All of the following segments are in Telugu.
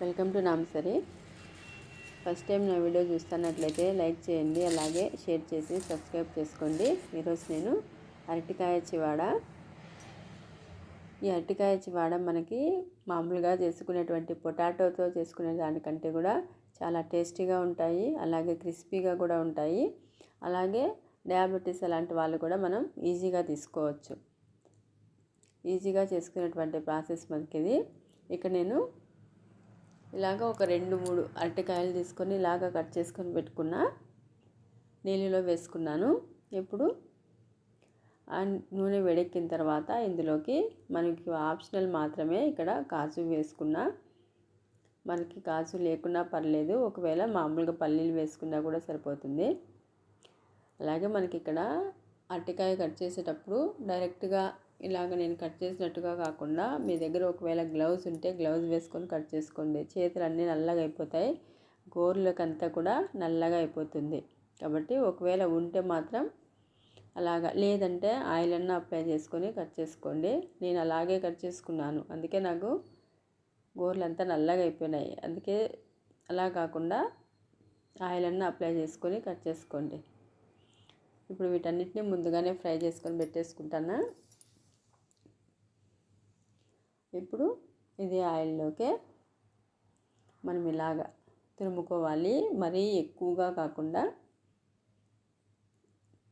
వెల్కమ్ టు నామసరి. ఫస్ట్ టైం నా వీడియో చూస్తున్నట్లయితే లైక్ చేయండి అలాగే షేర్ చేసి సబ్స్క్రైబ్ చేసుకోండి. ఈరోజు నేను అరటికాయ చివాడ. ఈ అరటికాయ చివాడ మనకి మామూలుగా చేసుకునేటువంటి పొటాటోతో చేసుకునే దానికంటే కూడా చాలా టేస్టీగా ఉంటాయి అలాగే క్రిస్పీగా కూడా ఉంటాయి. అలాగే డయాబెటీస్ అలాంటి వాళ్ళు కూడా మనం ఈజీగా తీసుకోవచ్చు. ఈజీగా చేసుకునేటువంటి ప్రాసెస్ మనకి ఇది ఇక్కడ నేను ఇలాగ ఒక రెండు మూడు అరటికాయలు తీసుకొని ఇలాగ కట్ చేసుకొని పెట్టుకున్న నీళ్ళలో వేసుకున్నాను. ఇప్పుడు ఆ నూనె వేడెక్కిన తర్వాత ఇందులోకి మనకి ఆప్షనల్ మాత్రమే ఇక్కడ కాజు వేసుకున్నా. మనకి కాజు లేకున్నా పర్లేదు ఒకవేళ మామూలుగా పల్లీలు వేసుకున్నా కూడా సరిపోతుంది. అలాగే మనకి ఇక్కడ అరటికాయ కట్ చేసేటప్పుడు డైరెక్ట్గా ఇలాగ నేను కట్ చేసినట్టుగా కాకుండా మీ దగ్గర ఒకవేళ గ్లౌజ్ ఉంటే గ్లౌజ్ వేసుకొని కట్ చేసుకోండి. చేతులు అన్నీ నల్లగా అయిపోతాయి. గోర్లకంతా కూడా నల్లగా అయిపోతుంది. కాబట్టి ఒకవేళ ఉంటే మాత్రం అలాగా లేదంటే ఆయిల్ అన్న అప్లై చేసుకొని కట్ చేసుకోండి. నేను అలాగే కట్ చేసుకున్నాను. అందుకే నాకు గోర్లంతా నల్లగా అయిపోయినాయి. అందుకే అలా కాకుండా ఆయిల్ అన్న అప్లై చేసుకొని కట్ చేసుకోండి. ఇప్పుడు వీటన్నిటిని ముందుగానే ఫ్రై చేసుకొని పెట్టేసుకుంటాను? ఇప్పుడు ఇది ఆయిల్లోకే మనం ఇలాగా తురుముకోవాలి. మరీ ఎక్కువగా కాకుండా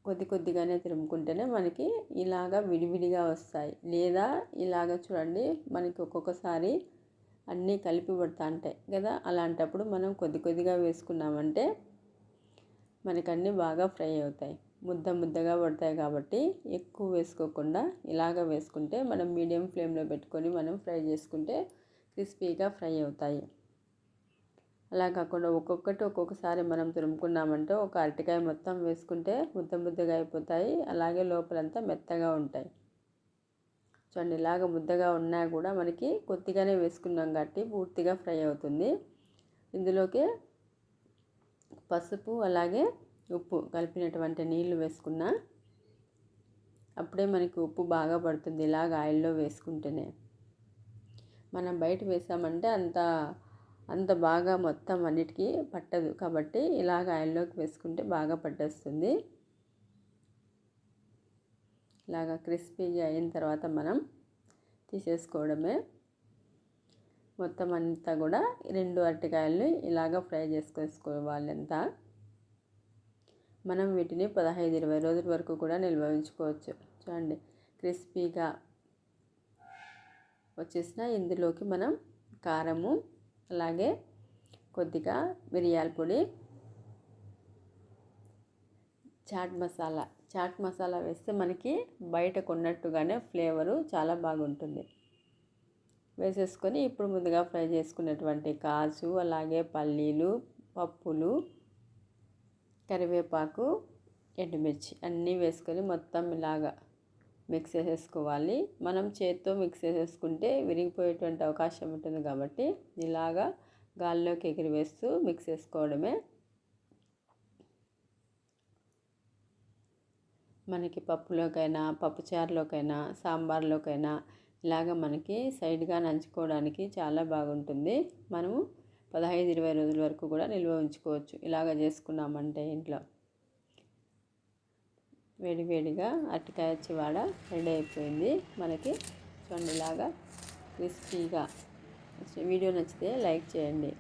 కొద్ది కొద్దిగానే తురుముకుంటేనే మనకి ఇలాగా విడివిడిగా వస్తాయి. లేదా ఇలాగ చూడండి మనకి ఒక్కొక్కసారి అన్నీ కలిపి పడతా ఉంటాయి కదా. అలాంటప్పుడు మనం కొద్ది కొద్దిగా వేసుకున్నామంటే మనకన్నీ అన్నీ బాగా ఫ్రై అవుతాయి. ముద్ద ముద్దగా పడతాయి కాబట్టి ఎక్కువ వేసుకోకుండా ఇలాగ వేసుకుంటే మనం మీడియం ఫ్లేమ్లో పెట్టుకొని మనం ఫ్రై చేసుకుంటే క్రిస్పీగా ఫ్రై అవుతాయి. అలా కాకుండా ఒక్కొక్కటి ఒక్కొక్కసారి మనం తురుముకున్నామంటే ఒక అరటికాయ మొత్తం వేసుకుంటే ముద్ద ముద్దగా అయిపోతాయి. అలాగే లోపలంతా మెత్తగా ఉంటాయి. చూడండి ఇలాగ ముద్దగా ఉన్నా కూడా మనకి కొద్దిగానే వేసుకున్నాం కాబట్టి పూర్తిగా ఫ్రై అవుతుంది. ఇందులోకి పసుపు అలాగే ఉప్పు కలిపినటువంటి నీళ్ళు వేసుకున్నా అప్పుడే మనకి ఉప్పు బాగా పడుతుంది ఇలాగ ఆయిల్లో వేసుకుంటేనే. మనం బయట వేసామంటే అంత అంత బాగా మొత్తం అన్నిటికీ పట్టదు కాబట్టి ఇలాగ ఆయిల్లోకి వేసుకుంటే బాగా పట్టేస్తుంది. ఇలాగ క్రిస్పీగా అయిన తర్వాత మనం తీసేసుకోవడమే. మొత్తం అంతా కూడా రెండు అరటికాయలు ఇలాగ ఫ్రై చేసుకోవాలి అంతా. మనం వీటిని పదహైదు ఇరవై రోజుల వరకు కూడా నిల్వ ఉంచుకోవచ్చు. చూడండి క్రిస్పీగా వచ్చేసిన ఇందులోకి మనం కారము అలాగే కొద్దిగా మిరియాల పొడి చాట్ మసాలా. చాట్ మసాలా వేస్తే మనకి బయట కొన్నట్టుగానే ఫ్లేవరు చాలా బాగుంటుంది. వేసేసుకొని ఇప్పుడు ముందుగా ఫ్రై చేసుకున్నటువంటి కాజు అలాగే పల్లీలు పప్పులు కరివేపాకు ఎండుమిర్చి అన్నీ వేసుకొని మొత్తం ఇలాగా మిక్స్ చేసేసుకోవాలి. మనం చేత్తో మిక్స్ చేసేసుకుంటే విరిగిపోయేటువంటి అవకాశం ఉంటుంది కాబట్టి ఇలాగా గాల్లోకి ఎగిరివేస్తూ మిక్స్ చేసుకోవడమే. మనకి పప్పులోకైనా పప్పుచారులోకైనా సాంబార్లోకైనా ఇలాగ మనకి సైడ్గా నంచుకోవడానికి చాలా బాగుంటుంది. మనము పదహైదు ఇరవై రోజుల వరకు కూడా నిల్వ ఉంచుకోవచ్చు. ఇలాగ చేసుకున్నామంటే ఇంట్లో వేడివేడిగా అరటికాయ చివాడ రెడీ అయిపోయింది. మనకి చూడండి ఇలాగా క్రిస్పీగా. వీడియో నచ్చితే లైక్ చేయండి.